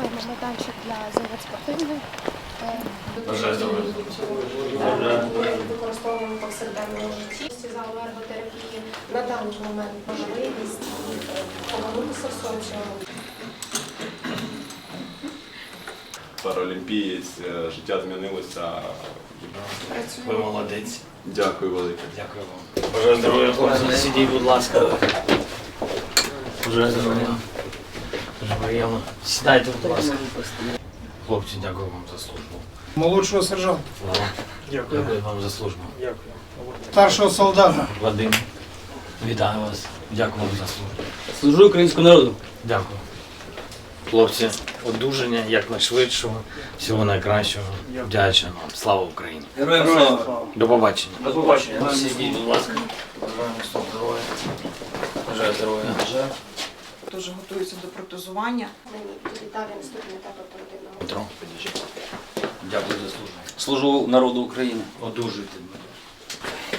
Маємо майданчик для Бажаю здоров'я. Використовуємо в повсякденному житті. Зал ерготерапії на даний момент можливість повернутися в соціум. паралімпієць, е, життя змінилося. Ви молодець. Дякую велике. Дякую вам. Бажаю здоров'я, хлопці. Сидіть, будь ласка. Бажаю здоров'я. Приємно. Сідайте, будь ласка. Хлопці, дякую вам за службу. Молодшого сержанта. Слава. Дякую вам за службу. Старшого солдата. Вадим, вітаю вас. Дякую вам за службу. Служу українському народу. Дякую. Хлопці, одужання якнайшвидшого, всього найкращого. Вдячний вам. Слава Україні. Героям слава. До побачення. До побачення. Сидіть, будь ласка. Бажаю здоров'я. Бажаю здоров'я. Дуже готуються до протезування. Віталій наступний етап оперативного. Петро, підійдіть. Дякую за службу. Служу народу України. Одужуйте. Дмитро.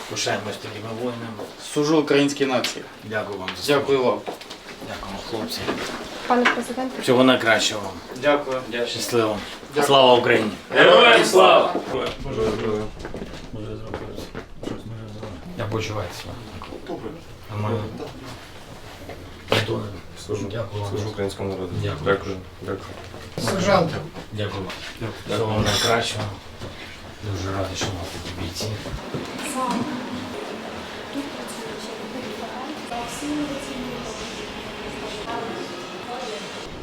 Пишаємось такими воїнами. Служу українській нації. Дякую вам за службу. Дякую вам. Дякую, хлопці. Пане президенте, Всього найкращого вам. Дякую. Щасливо. Слава Україні! Героям слава! Бажаю здоров'я. Бажаю здоров'я. Як почуваєтеся? Добре. Нормально? Служу. Дякую. Служу українському народу. Дякую. Дякую. Дякую. Сержант. Дякую вам. Всього вам найкращого. Дуже радий, що у нас такі бійці. тут працюють референт.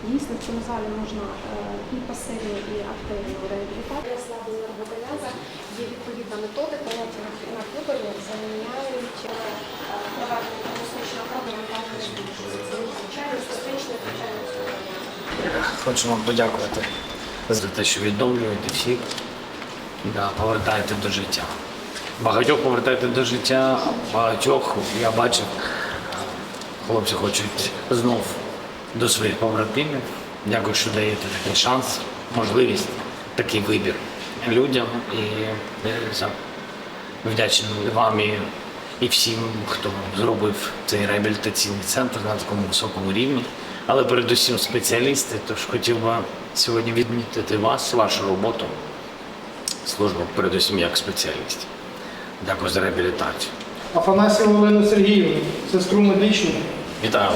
Дійсно, в цьому залі можна е, і пасивну, і активну реабілітацію. Слабо енергополяза є відповідна методика, на на виборі заміняють е, проведення Хочу вам подякувати за те, що відновлюєте всіх, да, повертаєте до життя. Багатьох повертаєте до життя, багатьох я бачив, хлопці хочуть знов до своїх побратимів. Дякую, що даєте такий шанс, можливість, такий вибір людям. І я вдячний вам і, і всім, хто зробив цей реабілітаційний центр на такому високому рівні. Але передусім спеціалісти. Тож хотів би сьогодні відмітити вас, вашу роботу, службу, передусім як спеціалістів. Дякую за реабілітацію. Афанасьєва Олена Сергіївна, сестру медичну. Вітаю.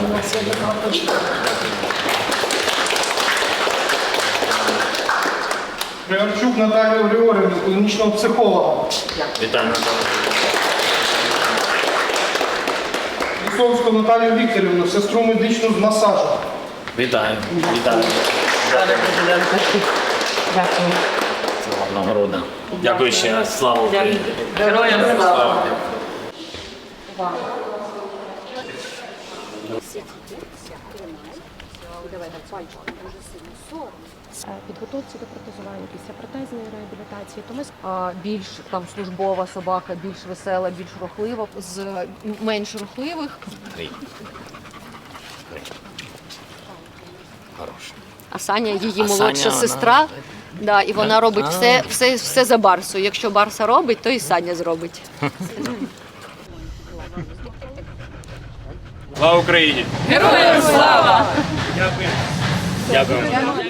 Приарчук Наталію Григорівну, клінічного психолога. Вітаю Наталя. Наталію Вікторівну, сестру медичну з масажу. Вітаю. Вітаю. Пане президенте. Дякую. Це нагорода. Дякую ще раз. Слава Україні. Героям слава. Е, Підготовці до протезування після протезної реабілітації, то ми більш там службова собака, більш весела, більш рухлива, з менш рухливих. Три. Три. Хорош. А Саня її А молодша Саня, вона- сестра. Да, і вона робить А. все, все, все за Барсу. Якщо Барса робить, то і Саня зробить. Слава Україні! Героям слава! Дякую. Дякую.